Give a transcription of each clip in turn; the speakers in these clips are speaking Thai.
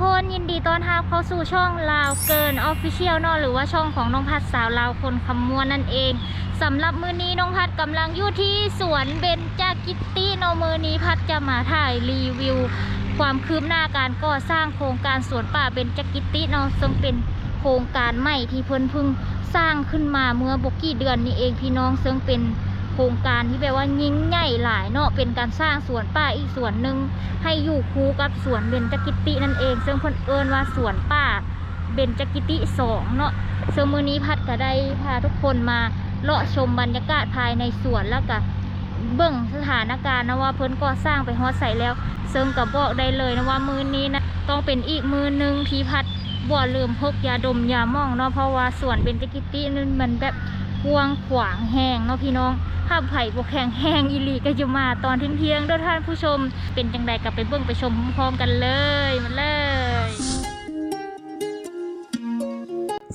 คนยินดีต้อนรับเข้าสู่ช่องลาวเกินออฟฟิเชียลนาะหรือว่าช่องของน้องพัดสาวลาวคนคำมวณนั่นเองสำหรับมือนี้น้องพัดกำลังอยู่ที่สวนเบญจกิตติเนมือนี้พัดจะมาถ่ายรีวิว ความคืบหน้าการก่อสร้างโครงการสวนป่าเบญจกิตติเนซึ่งเป็นโครงการใหม่ที่เพิ่นพิ่งสร้างขึ้นมาเมื่อบกี่เดือนนี้เองพี่น้องซึ่งเป็น โครงการที่แบบว่ายิ่งใหญ่หลายเนาะเป็นการสร้างสวนป่าอีกสวนหนึ่งให้อยู่คู่กับสวนเบญจกิตินั่นเอง ซึ่งเพิ่นเอิ้นว่าสวนป่าเบญจกิติสองเนาะซึ่งมือนี้พัดก็ได้พาทุกคนมาเลาะชมบรรยากาศภายในสวนแล้วก็เบิ่งสถานการณ์นะว่าเพิ่นก่อสร้างไปฮอดใส่แล้ว ซึ่งก็บอกได้เลยนะว่ามือนี้นะต้องเป็นอีกมือหนึ่งที่พัดบ่ลืมพกยาดมยาหม่องเนาะเพราะว่าสวนเบญจกิตินั่นมันแบบ กวางขวางแห้งเนาะพี่น้องภาพไผ่บกแข็งแห้งอิลีก็จะมาตอนเที่ยงๆด้วยท่านผู้ชม เป็นจังใดกลับไปเบิ่งไปชมพร้อมๆกันเลยมาเลย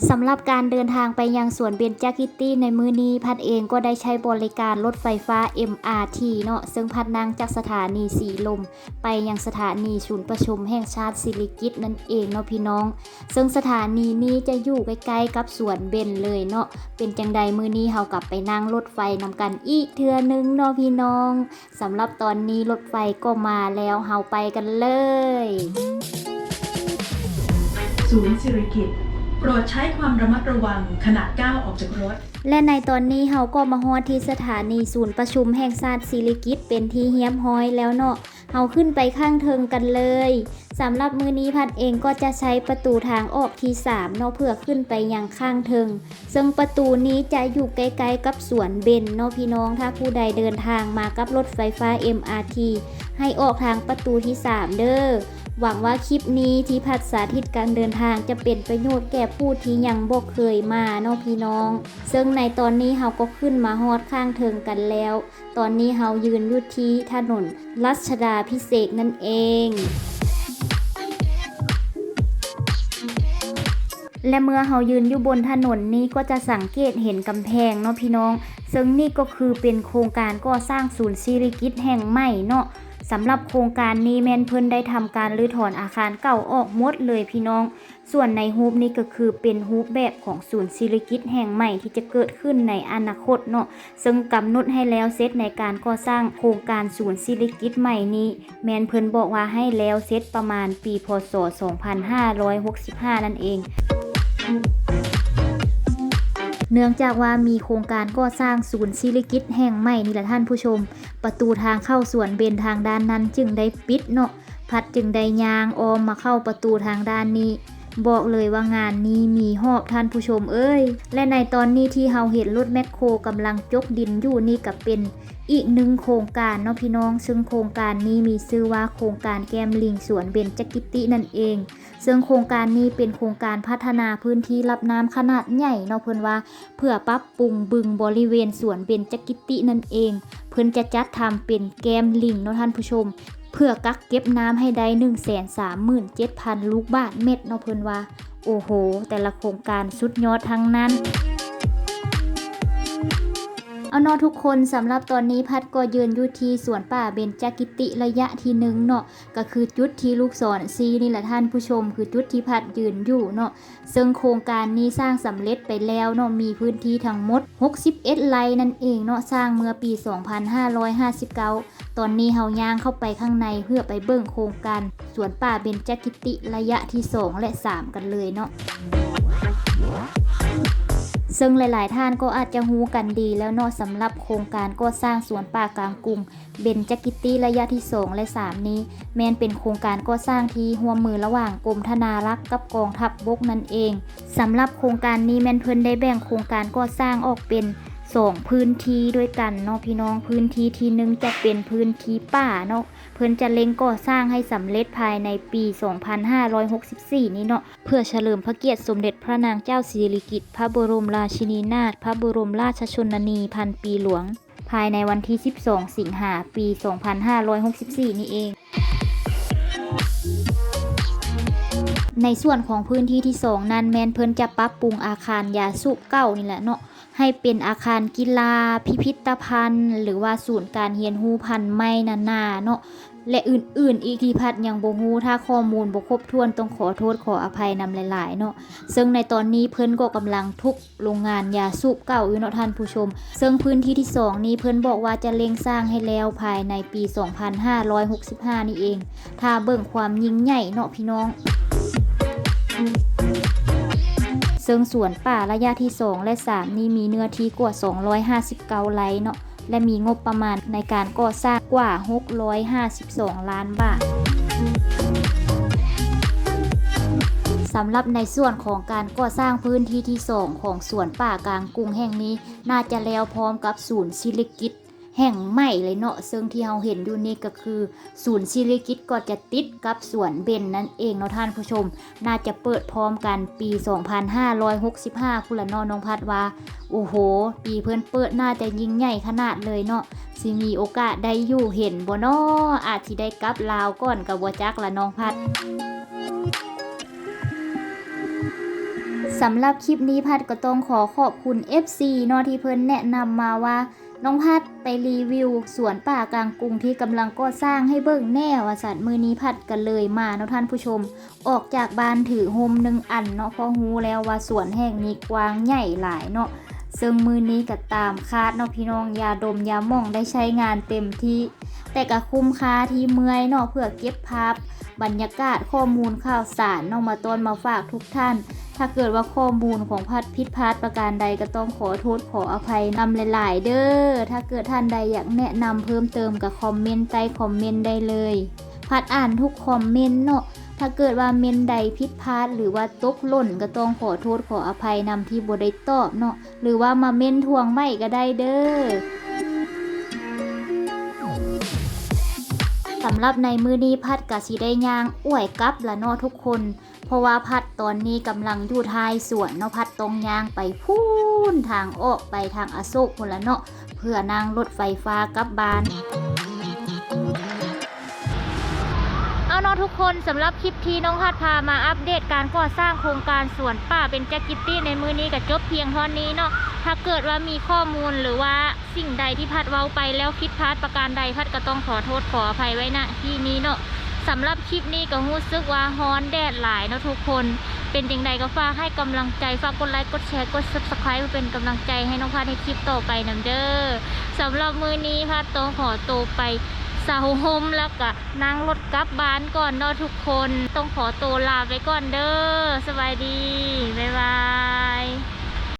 สำหรับการเดินทางไปยังสวนเบญจกิติในมือนี้พัดเองก็ได้ใช้บริการรถไฟฟ้า MRT เนาะซึ่งพัดนั่งจากสถานีสีลม ไปยังสถานีศูนย์ประชุมแห่งชาติสิริกิตนั่นเองเนาะพี่น้อง ซึ่งสถานีนี้จะอยู่ใกล้ๆกับสวนเบญเลยเนาะเป็นจังใดมือนี้เฮากลับไปนั่งรถไฟนำกันอีกเทือนึงเนาะพี่น้องสำหรับตอนนี้รถไฟก็มาแล้วเฮาไปกันเลยศูนย์สิริกิต โปรดใช้ความระมัดระวังขณะก้าวออกจากรถ และในตอนนี้เฮาก็มาฮอดที่สถานีศูนย์ประชุมแห่งชาติศิริกิติ์เป็นที่เฮียมห้อยแล้วเนาะเฮาขึ้นไปข้างเทิงกันเลยสำหรับมือนี้พัดเองก็จะใช้ประตูทางออกที่3เนาะเพื่อขึ้นไปยังข้างเทิง ซึ่งประตูนี้จะอยู่ใกล้ๆกับสวนเบญเนาะพี่น้องถ้าผู้ใดเดินทางมากับรถไฟฟ้า MRT ให้ออกทางประตูที่ 3 เด้อ หวังว่าคลิปนี้ที่พัดสาธิตการเดินทางจะเป็นประโยชน์แก่ผู้ที่ยังบ่เคยมาเนาะพี่น้อง ซึ่งในตอนนี้เฮาก็ขึ้นมาฮอดข้างเทิงกันแล้ว ตอนนี้เฮายืนอยู่ที่ถนนรัชดาพิเศษนั่นเองและเมื่อเฮายืนอยู่บนถนนนี้ก็จะสังเกตเห็นกำแพงเนาะพี่น้อง ซึ่งนี่ก็คือเป็นโครงการก่อสร้างศูนย์ศิริกิตแห่งใหม่เนาะ สำหรับโครงการนี้แมนเพิ่นได้ทำการรื้อถอนอาคารเก่าออกหมดเลยพี่น้อง ส่วนในฮูปนี้ก็คือเป็นฮูปแบบของศูนย์ศิริกิตแห่งใหม่ที่จะเกิดขึ้นในอนาคตเนาะซึ่งกำหนดให้แล้วเสร็จในการก่อสร้างโครงการศูนย์ศิริกิตใหม่นี้ แมนเพิ่นบอกว่าให้แล้วเสร็จประมาณปีพศ 2565 นั่นเอง เนื่องจากว่ามีโครงการก่อสร้างศูนย์ศิริกิตแห่งใหม่นี่แหละท่านผู้ชม ประตูทางเข้าสวนเบนทางด้านนั้นจึงได้ปิดเนาะพัดจึงได้ยางออมมาเข้าประตูทางด้านนี้ บอกเลยว่างานนี้มีหอบท่านผู้ชมเอ้ย และในตอนนี้ที่เฮาเห็นรถแมคโครกำลังจกดินอยู่นี่กับเป็น อีกหนึ่งโครงการเนาะพี่น้อง ซึ่งโครงการนี้มีชื่อว่าโครงการแก้มลิงสวนเบญจกิตินั่นเอง ซึ่งโครงการนี้เป็นโครงการพัฒนาพื้นที่รับน้ำขนาดใหญ่เนาะเพิ่นว่า เพื่อปรับปรุงบึงบริเวณสวนเบญจกิตินั่นเอง เพิ่นจะจัดทำเป็นแกมลิงเนาะท่านผู้ชมเพื่อกักเก็บน้ำให้ได้ 137,000 ลูกบาทเม็ดเนาะเพิ่นว่า โอ้โห แต่ละโครงการสุดยอดทั้งนั้น เอาเนาะทุกคนสำหรับตอนนี้พัดก็ยืนอยู่ที่สวนป่าเบญจกิติระยะที่หนึ่งเนาะก็คือจุดที่ลูกศรซีนี่แหละท่านผู้ชม คือจุดที่พัดยืนอยู่เนาะซึ่งโครงการนี้สร้างสำเร็จไปแล้วเนาะมีพื้นที่ทั้งหมด 61 ไร่นั่นเองเนาะสร้างเมื่อปี 2559 ตอนนี้เฮาย่างเข้าไปข้างในเพื่อไปเบิ่งโครงการสวนป่าเบญจกิติระยะที่ 2 และ 3 กันเลยเนาะ ซึ่งหลาย ๆ ท่านก็อาจจะฮูกันดีแล้วเนาะสำหรับโครงการก่อสร้างสวนป่ากลางกรุง เบนจกิตี้ระยะที่ 2 และ 3 นี้ แมนเป็นโครงการก่อสร้างที่ห่วมมือระหว่างกรมธนารักษ์กับกองทัพบบกนั่นเองสำหรับโครงการนี้แมนเพิ่นได้แบ่งโครงการก่อสร้างออกเป็น สองพื้นที่ด้วยกันเนาะพี่น้องพื้นที่ที่หนึ่งจะเป็นพื้นที่ป่าเนาะเพิ่นจะเล็งก่อสร้างให้สำเร็จภายในปี 2564 นี้เนาะเพื่อเฉลิมพระเกียรติสมเด็จพระนางเจ้าสิริกิติ์พระบรมราชินีนาถพระบรมราชชนนีพันปีหลวง ภายในวันที่ 12 สิงหาปี 2564 นี่เองในส่วนของพื้นที่ที่ 2 นั้นแมนเพิ่นจะปรับปรุงอาคารยาสูบเก่านี่แหละเนาะ ให้เป็นอาคารกีฬา พิพิธภัณฑ์ หรือว่าศูนย์การเรียนรู้พันไม้นานาเนาะและอื่นๆ อีกที่พัดยังบ่ฮู้ถ้าข้อมูลบ่ครบถ้วนต้องขอโทษขออภัยนำหลาย ๆ เนาะซึ่งในตอนนี้เพิ่นก็กำลังทุบโรงงานยาสูบเก่าอยู่เนาะท่านผู้ชม ซึ่งพื้นที่ที่ 2 นี้เพิ่นบอกว่าจะเร่งสร้างให้แล้วภายในปี 2565 นี่เอง ถ้าเบิ่งความยิ่งใหญ่เนาะพี่น้อง ซึ่งสวนป่าระยะที่ 2 และ 3 นี้มีเนื้อที่กว่า 259 ไร่เนาะ และมีงบประมาณในการก่อสร้างกว่า 652 ล้านบาทสำหรับในส่วนของการก่อสร้างพื้นที่ที่ 2 ของสวนป่ากลางกรุงแห่งนี้ น่าจะแล้วพร้อมกับศูนย์ศิริกิต แห่งใหม่เลยเนาะซึ่งที่เราเห็นอยู่นี่ก็คือ ศูนย์ศิริกิตก็จะติดกับสวนเบนนั่นเองเนาะท่านผู้ชม น่าจะเปิดพร้อมกันปี 2565คุณละนอน้องพัดว่า โอ้โห ปีเพื่อนเปิดน่าจะยิ่งใหญ่ขนาดเลยเนาะสิมีโอกาสได้อยู่เห็นบ่นาะอาจสิได้กลับลาวก่อนกับบ่จักละน้องพัดสำหรับคลิปนี้พัดก็ต้องขอขอบคุณ FC เนาะที่เพิ่นแนะนำมาว่า น้องพัดไปรีวิวสวนป่ากลางกรุงที่กำลังก่อสร้างให้เบิ่งแน่ว่าสัตว์มือนี้พัดกันเลยมาเนาะท่านผู้ชม ออกจากบ้านถือโฮมหนึ่งอันเนาะพราะฮู้แล้วว่าสวนแห่งนี้กว้างใหญ่หลายเนาะซึ่งมือนี้ก็ตามคาดเนาะพี่น้องยาดมยาหม่องได้ใช้งานเต็มที่ แต่ก็คุ้มค่าที่เมื่อยเนาะเพื่อเก็บภาพบรรยากาศข้อมูลข่าวสารเนาะมาต้นมาฝากทุกท่าน ถ้าเกิดว่าข้อมูลของพัดพิษพลาดประการใดก็ต้องขอโทษขออภัยนำหลาย ๆ เด้อ ถ้าเกิดท่านใดอยากแนะนำเพิ่มเติมกับคอมเมนต์ใต้คอมเมนต์ได้เลย พัดอ่านทุกคอมเมนต์เนาะ ถ้าเกิดว่าเมนใดผิดพลาดหรือว่าตกหล่นก็ต้องขอโทษขออภัยนำที่บได้ตอบเนาะ หรือว่ามาเมนทวงไม่ก็ได้เด้อสำหรับในมือนี้พัดกะสิได้ย่างอ้วยกับละนาะทุกคน เพราะว่าพัดตอนนี้กำลังอยู่ท้ายสวนเนาะพัดตรงยางไปพูนทางออกไปทางอโศกพุ่นละเนาะเพื่อนั่งรถไฟฟ้ากลับบ้านเอาเนาะทุกคนสำหรับคลิปที่น้องพัดพามาอัปเดตการก่อสร้างโครงการสวนป่าเป็นแจ็คกิตตี้ในมือนี้กับจบเพียงเท่านี้เนาะถ้าเกิดว่ามีข้อมูลหรือว่าสิ่งใดที่พัดเว้าไปแล้วคิดพลาดประการใดพัดก็ต้องขอโทษขออภัยไว้ณที่นี้เนาะ สำหรับคลิปนี้ก็รู้สึกว่าฮ้อนแดดหลายเนาะทุกคน เป็นจังใดก็ฝากให้กำลังใจฝากกดไลค์กดแชร์กด subscribe เพื่อเป็นกำลังใจให้น้องพัดในคลิปต่อไปนํเด้อสำหรับมือนี้พัดต้องขอตัวไปสาโฮมแล้วก็นั่งรถกลับบ้านก่อนเนาะทุกคน ต้องขอตัวลาไปก่อนเด้อสบายดี บ๊ายบาย